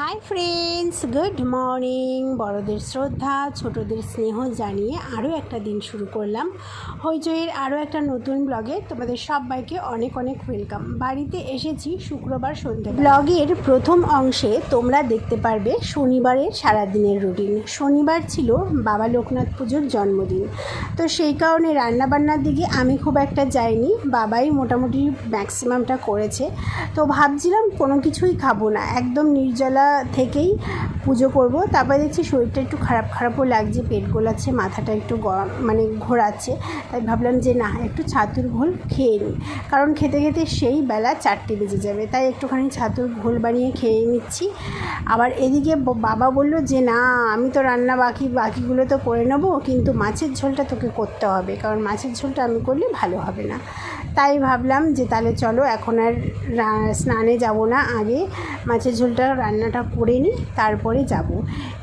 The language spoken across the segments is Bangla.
হাই ফ্রেন্ডস গুড মর্নিং বড়দের শ্রদ্ধা, ছোটদের স্নেহ জানিয়ে আরও একটা দিন শুরু করলাম। হইচইয়ের আরও একটা নতুন ব্লগে তোমাদের সবাইকে অনেক অনেক ওয়েলকাম বাড়িতে এসেছি শুক্রবার সন্ধ্যে ব্লগের প্রথম অংশে তোমরা দেখতে পারবে শনিবারের সারাদিনের রুটিন শনিবার ছিল বাবা লোকনাথ পুজোর জন্মদিন। তো সেই কারণে রান্নাবান্নার দিকে আমি খুব একটা যাইনি। বাবাই মোটামুটি ম্যাক্সিমামটা করেছে। তো ভাবছিলাম কোনো কিছুই খাব না। একদম নির্জলা থেকেই পুজো করব। তারপরে দেখছি শরীরটা একটু খারাপ খারাপও লাগছে, পেট গোলাচ্ছে, মাথাটা একটু গরম মানে ঘোরাচ্ছে। তাই ভাবলাম যে না, একটু ছাতুর ঘোল খেয়ে নিই। কারণ খেতে খেতে সেই বেলা চারটে বেজে যাবে, তাই একটুখানি ছাতুর ঘোল বানিয়ে খেয়ে নিচ্ছি। আবার এদিকে বাবা বলল যে না, আমি তো রান্না বাকি, বাকিগুলো তো করে নেব, কিন্তু মাছের ঝোলটা তোকে করতে হবে। কারণ মাছের ঝোলটা আমি করলে ভালো হবে না। তাই ভাবলাম যে তাহলে চলো এখন আর স্নানে যাব না। আগে মাছের ঝোলটা, রান্নাটা করে নিই, তারপরে যাব।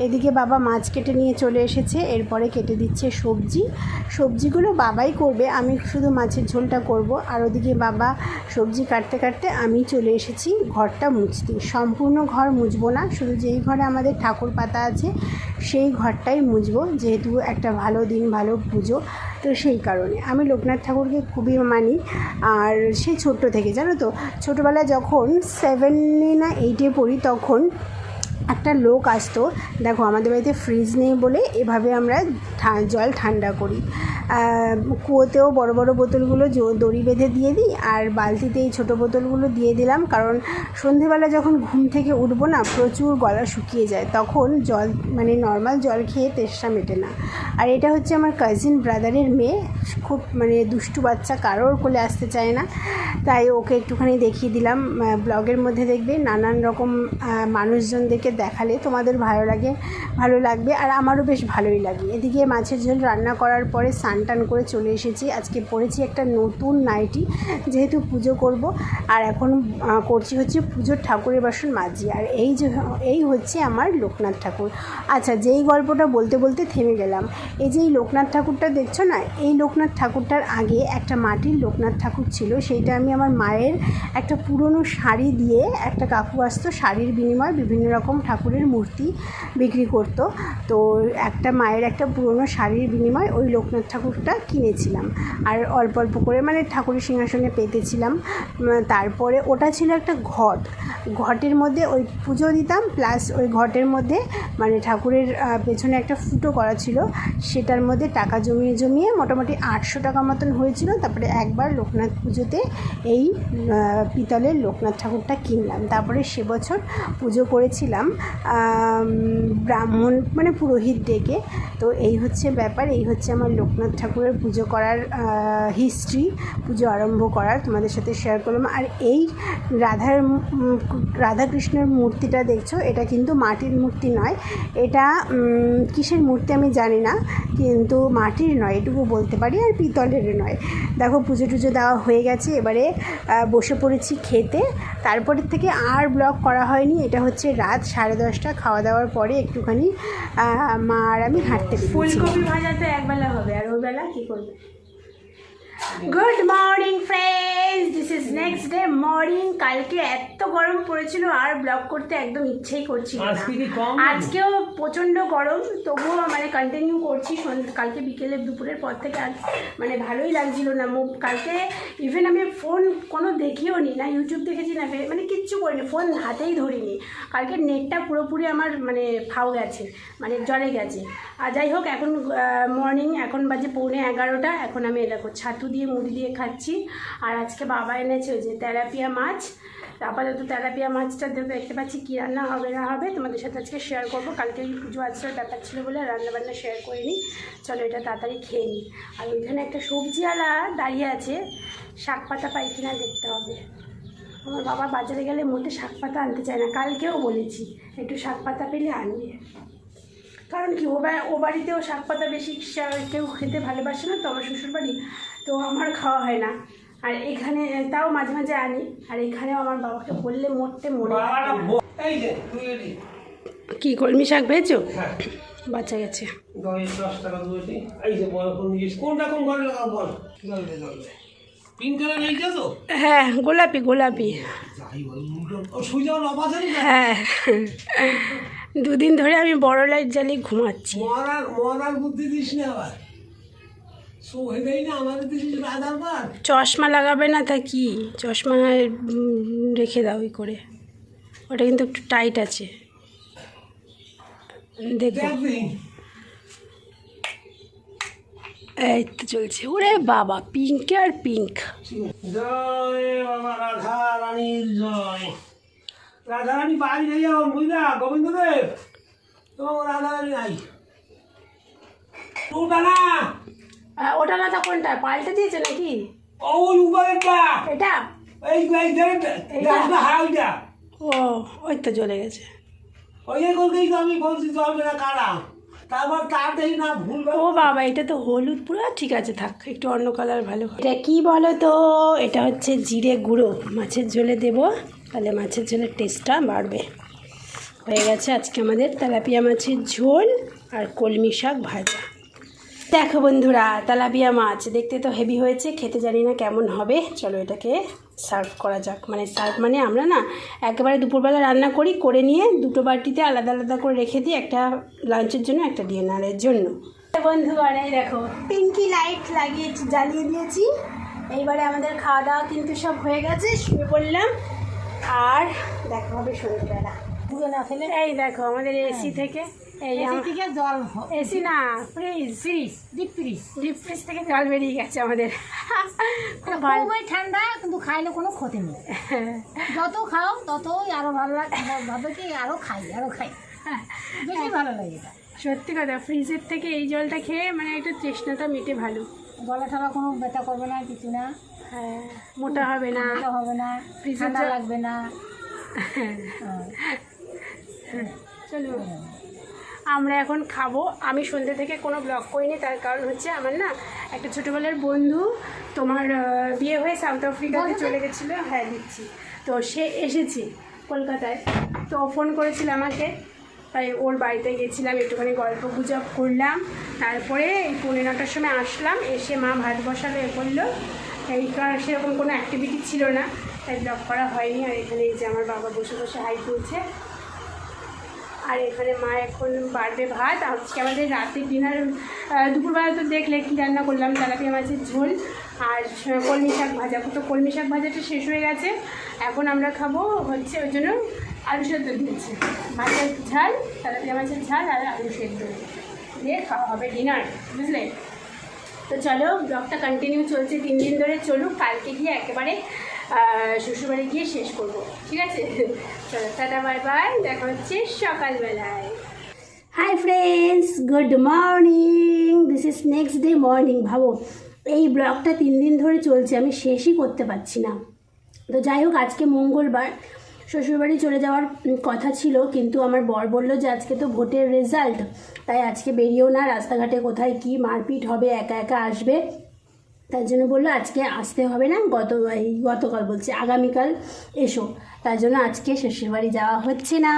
এদিকে বাবা মাছ কেটে নিয়ে চলে এসেছে, এরপরে কেটে দিচ্ছে সবজি। সবজিগুলো বাবাই করবে, আমি শুধু মাছের ঝোলটা করব। আর ওদিকে বাবা সবজি কাটতে কাটতে আমি চলে এসেছি ঘরটা মুছতে। সম্পূর্ণ ঘর মুছবো না, শুধু যেই ঘরে আমাদের ঠাকুর পাতা আছে, সেই ঘরটাই মুছবো, যেহেতু একটা ভালো দিন, ভালো পুজো, তো সেই কারণে। আমি লোকনাথ ঠাকুরকে খুবই মানি আর সেই ছোট্ট থেকে, জানো তো? ছোটোবেলায় যখন সেভেনে না এইটে পড়ি, তখন একটা লোক আসতো, দেখো আমাদের বাড়িতে ফ্রিজ নেই বলে এভাবে আমরা জল ঠান্ডা করি। কুয়োতেও বড় বড় বোতলগুলো দড়ি বেঁধে দিয়ে দিই, আর বালতিতে এই ছোটো বোতলগুলো দিয়ে দিলাম, কারণ সন্ধেবেলা যখন ঘুম থেকে উঠবো না, প্রচুর গলা শুকিয়ে যায়, তখন জল মানে নর্মাল জল খেয়ে তেষ্টা মেটে না। আর এটা হচ্ছে আমার কাজিন ব্রাদারের মেয়ে, খুব মানে দুষ্টু বাচ্চা, কারোর কোলে আসতে চায় না, তাই ওকে একটুখানি দেখিয়ে দিলাম ব্লগের মধ্যে দেখবে, নানান রকম মানুষজনদেরকে দেখালে তোমাদের ভালো লাগে, ভালো লাগবে, আর আমারও বেশ ভালোই লাগে। এদিকে মাছের ঝোল রান্না করার পরে স্নান টান করে চলে এসেছি। আজকে পরেছি একটা নতুন নাইটি, যেহেতু পুজো করব। আর এখন করছি হচ্ছে পুজোর ঠাকুরের বাসন মাজি। আর এই যে, এই হচ্ছে আমার লোকনাথ ঠাকুর। আচ্ছা যেই গল্পটা বলতে বলতে থেমে গেলাম। এই যে এই লোকনাথ ঠাকুরটা দেখছ না? এই লোকনাথ ঠাকুরটার আগে একটা মাটির লোকনাথ ঠাকুর ছিল। সেইটা আমি আমার মায়ের একটা পুরনো শাড়ি দিয়ে একটা কাকু আসতো, শাড়ির বিনিময়ে বিভিন্ন রকম ঠাকুরের মূর্তি বিক্রি করতো। তো একটা মায়ের একটা পুরনো শাড়ির বিনিময়ে ওই লোকনাথ ঠাকুরটা কিনেছিলাম। আর অল্প অল্প করে মানে ঠাকুরের সিংহাসনে পেতেছিলাম। তারপরে ওটা ছিল একটা ঘট। ঘটের মধ্যে ওই পুজো দিতাম প্লাস ওই ঘটের মধ্যে মানে ঠাকুরের পেছনে একটা ফুটো করা ছিল। সেটার মধ্যে টাকা জমিয়ে জমিয়ে মোটামুটি আটশো টাকা মতন হয়েছিল। তারপরে একবার লোকনাথ পুজোতে এই পিতলের লোকনাথ ঠাকুরটা কিনলাম। তারপরে সে বছর পুজো করেছিলাম ব্রাহ্মণ মানে পুরোহিত ডেকে। তো এই হচ্ছে ব্যাপার, এই হচ্ছে আমার লোকনাথ ঠাকুরের পুজো করার হিস্ট্রি পুজো আরম্ভ করার তোমাদের সাথে শেয়ার করলাম। আর এই রাধার রাধাকৃষ্ণের মূর্তিটা দেখছ, এটা কিন্তু মাটির মূর্তি নয়। এটা কিসের মূর্তি আমি জানি না, কিন্তু মাটির নয়, এটুকু বলতে পারি, আর পিতলের নয়। দেখো, পুজো টুজো দেওয়া হয়ে গেছে, এবারে বসে পড়েছি খেতে। তারপরের থেকে আর ব্লগ করা হয়নি, এটা হচ্ছে রাত সাড়ে দশটা, খাওয়া দাওয়ার পরে একটুখানি মা আর আমি হাঁটতে ফুলকপি ভাজা তো একবেলা হবে, আর ওই বেলা কি করবে? Good morning friends this is next day morning কালকে এত গরম পড়েছিল আর ব্লগ করতে একদম ইচ্ছেই করছিল না? আজকেও প্রচণ্ড গরম তবুও মানে কন্টিনিউ করছি। কালকে বিকেলে দুপুরের পর থেকে আজ মানে ভালোই লাগছিল না। মুখ কালকে ইভেন আমি ফোন কোনো দেখিও নি না ইউটিউব দেখেছি না মানে কিচ্ছু করিনি ফোন হাতেই ধরিনি। কালকে নেটটা পুরোপুরি আমার মানে ফাও গেছে মানে জলে গেছে। আর যাই হোক এখন মর্নিং এখন বাজে পৌনে এগারোটা। এখন আমি এ দেখো ছাতু দিয়ে মুড়ি দিয়ে খাচ্ছি। আর আজকে বাবা এনেছে যে তেলাপিয়া মাছ। আপাতত তেলাপিয়া মাছটা দেখতে পাচ্ছি কী রান্না হবে, না হবে। তোমাদের সাথে আজকে শেয়ার করব। কালকে পুজো আজকের ব্যাপার ছিল বলে রান্না বান্না শেয়ার করিনি। চলো এটা তাড়াতাড়ি খেয়ে নিই। আর ওইখানে একটা সবজিওয়ালা দাঁড়িয়ে আছে। শাক পাতা পাই কিনা দেখতে হবে। আমার বাবা বাজারে গেলে মোটে শাক পাতা আনতে চায় না। কালকেও বলেছি, একটু শাক পাতা পেলে আনবে। কারণ কি, ও বাড়িতেও শাক পাতা বেশি কেউ খেতে ভালোবাসে না, তো আমার শ্বশুর বাড়ি তো আমার খাওয়া হয় না। আর এখানে তাও মাঝে মাঝে আনি। আর এখানেও আমার বাবাকে বললে মরতে মরে কি কলমি শাক পেয়েছ? হ্যাঁ। বাচ্চা গেছে। হ্যাঁ গোলাপি গোলাপি। হ্যাঁ। দুদিন ধরে আমি বড় লাইট জ্বালিয়ে ঘুমাচ্ছি। বুদ্ধি দিস না আবার সো হয়ে দেয় না আমাদের দিস আধার কার্ড চশমা লাগাবে না তা কি? চশমা রেখে দাও ওই করে। ওটা কিন্তু একটু টাইট আছে। দেখো। এই তো চলছে। ওরে বাবা পিঙ্ক আর পিঙ্ক। জয় বাবা রাধা রানীর জয়। রাধা রানী বাড়ি নেই এখন বুঝলা? গোবিন্দদেব। এবং রাধা রানী নাই। না ওটা না তা কোনটা? পাল্টে দিয়েছে নাকি? ওই উপরেরটা এটা? এই এই দেখটা হ্যাঁ ওইটা ও ওই তো জ্বলে গেছে। ওই কলকেই তো আমি বলছি চলবে না কারা? তারপর তার দেখি না ভুল ও বাবা এটা তো হলুদ পুরো। ঠিক আছে থাক একটু অন্য কালার ভালো এটা কি বলো তো এটা হচ্ছে জিরে গুঁড়ো। মাছের ঝোলে দেব তাহলে মাছের ঝোলের টেস্টটা বাড়বে। হয়ে গেছে আজকে আমাদের তেলাপিয়া মাছের ঝোল আর কলমি শাক ভাজা। দেখো বন্ধুরা তেলাপিয়া মাছ। দেখতে তো হেভি হয়েছে খেতে জানি না কেমন হবে। চলো এটাকে সার্ভ করা যাক। মানে সার্ভ মানে আমরা না একেবারে দুপুরবেলা রান্না করি করে নিয়ে দুটো বাটিতে আলাদা আলাদা করে রেখে দিই একটা লাঞ্চের জন্য একটা ডিনারের জন্য। বন্ধুগণ এই দেখো পিঙ্কি লাইট লাগিয়েছি জ্বালিয়ে দিয়েছি। এইবারে আমাদের খাওয়া দাওয়া কিন্তু সব হয়ে গেছে শুয়ে পড়লাম। আর দেখা হবে সন্ধ্যেবেলা। এই দেখো আমাদের এসি থেকে এসি আমার- থেকে জল এসি না fridge fridge deep fridge deep fridge থেকে জল বেরিয়ে গেছে আমাদের। খুব খুবই ঠান্ডা কিন্তু খাইলে কোনো ক্ষতি নেই। যত খাও ততই আরও ভালো লাগে। ভাবে কি আরও খাই আরও খাই। বেশি ভালো লাগে এটা। সত্যি কথা ফ্রিজের থেকে এই জলটা খেয়ে মানে একটু তৃষ্ণাটা মিটে ভালো। গলা ঠালা কোনো ব্যথা করবে না কিছু না। হ্যাঁ মোটা হবে না। এটা হবে না ফ্রিজ লাগবে না। হ্যাঁ। চলো। আমরা এখন খাব। আমি সন্ধ্যে থেকে কোনো ব্লগ করিনি, তার কারণ হচ্ছে আমার না একটা ছোটোবেলার বন্ধু তোমার বিয়ে হয়ে সাউথ আফ্রিকাতে চলে গেছিল। হ্যাঁ দিচ্ছি। তো সে এসেছে কলকাতায়। তো ফোন করেছিল আমাকে। তাই ওর বাড়িতে গেছিলাম, একটুখানি গল্প গুজব করলাম। তারপরে এই পৌনে নটার সময় আসলাম, এসে মা ভাত বসালো এ করল এই কারণে সেরকম কোনো অ্যাক্টিভিটি ছিল না। তাই ব্লগ করা হয়নি। আর এখানে এই যে আমার বাবা বসে বসে হাই তুলছে। আর এখানে মা এখন বাড়বে ভাত। আজকে আমাদের রাতের ডিনার দুপুরবেলা তো দেখলে কী রান্না করলাম তেলাপিয়া মাছের ঝোল আর কলমি শাক ভাজা। তো কলমি শাক ভাজাটা শেষ হয়ে গেছে। এখন আমরা খাব হচ্ছে ওই জন্য আলু সেদ্ধ দিয়েছি। মাছের ঝাল তেলাপিয়া মাছের ঝাল আর আলু সেদ্ধ। দিয়ে খাওয়া হবে ডিনার, বুঝলে? তো চলো ব্লগটা কন্টিনিউ চলছে। তিন দিন ধরে চলুক, কালকে গিয়ে একেবারে শ্বশুরবাড়ি গিয়ে শেষ করব। ঠিক আছে? চলো, টাটা, বাই বাই। দেখা হচ্ছে সকালবেলায়। Hi friends good morning this is next day morning ভাবো। এই ব্লগটা তিন দিন ধরে চলছে, আমি শেষই করতে পারছি না। তো যাই হোক, আজকে মঙ্গলবার। শ্বশুরবাড়ি চলে যাওয়ার কথা ছিল, কিন্তু আমার বর বলল যে আজকে তো ভোটের রেজাল্ট তাই আজকে বেরিয়েও না, রাস্তাঘাটে কোথায় কি মারপিট হবে, একা একা আসবে। তার জন্য বলল, আজকে আসতে হবে না, গত, এই গতকাল বলছে, আগামীকাল এসো। তার জন্য আজকে শ্বশুর বাড়ি যাওয়া হচ্ছে না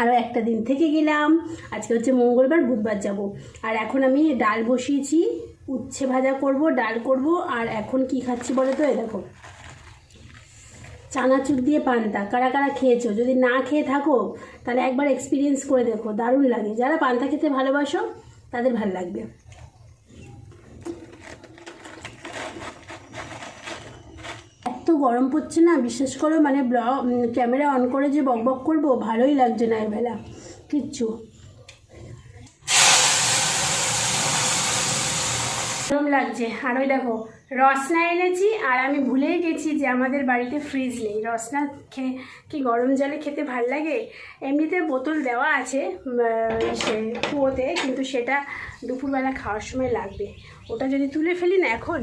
আরও একটা দিন থেকে গেলাম। আজকে হচ্ছে মঙ্গলবার, বুধবার যাব। আর এখন আমি ডাল বসিয়েছি, উচ্ছে ভাজা করব, ডাল করব, আর এখন কি খাচ্ছি বলো তো, এ দেখো। চানাচুর দিয়ে পান্তা, কারা কারা খেয়েছো? যদি না খেয়ে থাকো, তাহলে একবার এক্সপিরিয়েন্স করে দেখো, দারুণ লাগে। যারা পান্তা খেতে ভালোবাসো, তাদের ভালো লাগবে এত গরম পড়ছে না, বিশ্বাস করো মানে ব্লগ ক্যামেরা অন করে যে বক বক করব, ভালোই লাগছে না এবেলা, কিচ্ছু। গরম লাগছে, আর ওই দেখো, রসনা এনেছি, আর আমি ভুলেই গেছি যে আমাদের বাড়িতে ফ্রিজ নেই। রসনা খেয়ে কি গরম জলে খেতে ভালো লাগে? এমনিতে বোতল দেওয়া আছে সে কুয়োতে, কিন্তু সেটা দুপুরবেলা খাওয়ার সময় লাগবে। ওটা যদি তুলে ফেলি না এখন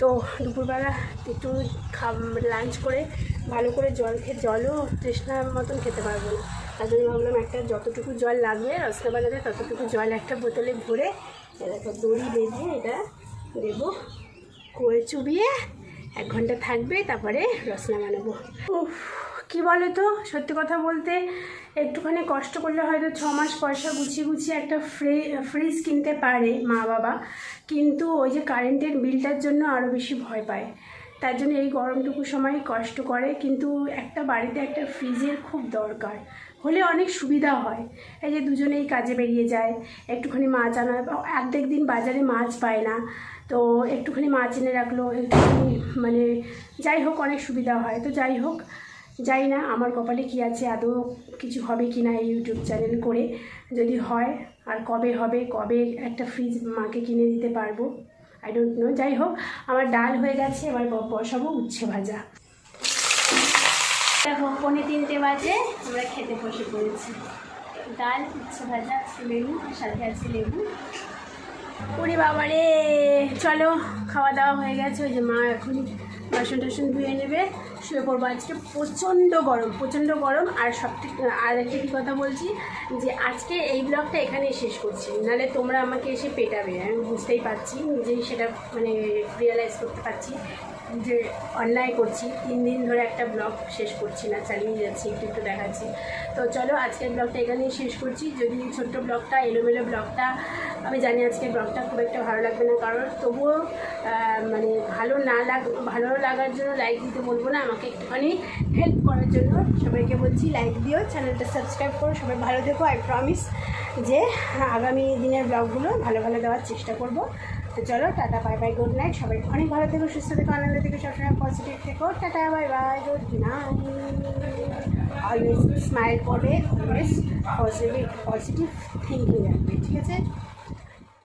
তো দুপুরবেলা একটু লাঞ্চ করে ভালো করে জল খেয়ে জলও তৃষ্ণার মতন খেতে পারব না। তার জন্য ভাবলাম একটা যতটুকু জল লাগবে রসনা বাজারে ততটুকু জল একটা বোতলে ভরে এরকম দড়ি বেঁধে এটা দেবো। কুয়ে চুবিয়ে, এক ঘণ্টা থাকবে, তারপরে রসনা বানাবো। উফ। কী বলো তো সত্যি কথা বলতে একটুখানি কষ্ট করলে হয়তো ছ মাস পয়সা গুছিয়ে গুছিয়ে একটা ফ্রি ফ্রিজ কিনতে পারে মা বাবা। কিন্তু ওই যে কারেন্টের বিলটার জন্য আরও বেশি ভয় পায়। তার জন্য এই গরমটুকু সময় কষ্ট করে। কিন্তু একটা বাড়িতে একটা ফ্রিজের খুব দরকার। হলে অনেক সুবিধা হয়। এই যে দুজনেই কাজে বেরিয়ে যায়। একটুখানি মাছ আনা, অর্ধেক দিন বাজারে মাছ পায় না। তো একটুখানি মাছ এনে রাখল, একটুখানি মানে যাই হোক অনেক সুবিধা হয়। তো যাই হোক যাই না আমার কপালে কি আছে, আদৌ কিছু হবে কি না এই ইউটিউব চ্যানেল করে। যদি হয়, আর কবে হবে, কবে একটা ফ্রিজ মাকে কিনে দিতে পারব আই ডোন্ট নো যাই হোক, আমার ডাল হয়ে গেছে, এবার বসাবো উচ্ছে ভাজা। দেখো, পৌনে তিনটে বাজে, আমরা খেতে বসে পড়েছি। ডাল, উচ্ছে ভাজা, আছে লেবু, সাথে আছে লেবু। ওরে বাবারে চলো, খাওয়া দাওয়া হয়ে গেছে, ওই যে মা এখন বাসন টাসন ধুয়ে নেবে। শুয়ে পড়ব আজকে প্রচণ্ড গরম প্রচণ্ড গরম। আর সব আর একটা কথা বলছি, যে আজকে এই ব্লগটা এখানেই শেষ করছি। নাহলে তোমরা আমাকে এসে পেটাবে, আমি বুঝতেই পারছি নিজেই সেটা মানে রিয়েলাইজ করতে পারছি যে অন্যায় করছি, তিন দিন ধরে একটা ব্লগ শেষ করছি না, চালিয়ে যাচ্ছি, একটু একটু দেখাচ্ছি। তো চলো, আজকের ব্লগটা এখানেই শেষ করছি। যদি ছোট্ট ব্লগটা এলোমেলো ব্লগটা আমি জানি আজকের ব্লগটা খুব একটা ভালো লাগবে না, কারণ তবুও মানে ভালো না লাগ, ভালো লাগার জন্য লাইক দিতে বলব না আমাকে একটুখানি হেল্প করার জন্য। সবাইকে বলছি লাইক দিও চ্যানেলটা সাবস্ক্রাইব করো, সবাই ভালো থেকো। আই প্রমিস যে আগামী দিনের ব্লগগুলো ভালো ভালো দেওয়ার চেষ্টা করব। তো চলো, tata bye bye good night সবাই অনেক ভালো থেকো, সুস্থ থেকো, আনন্দ থেকো, সবসময় পজিটিভ থেকো। Tata bye bye good night always smile করবে অলওয়েজ পজিটিভ পজিটিভ থিঙ্কিং রাখবে, ঠিক আছে?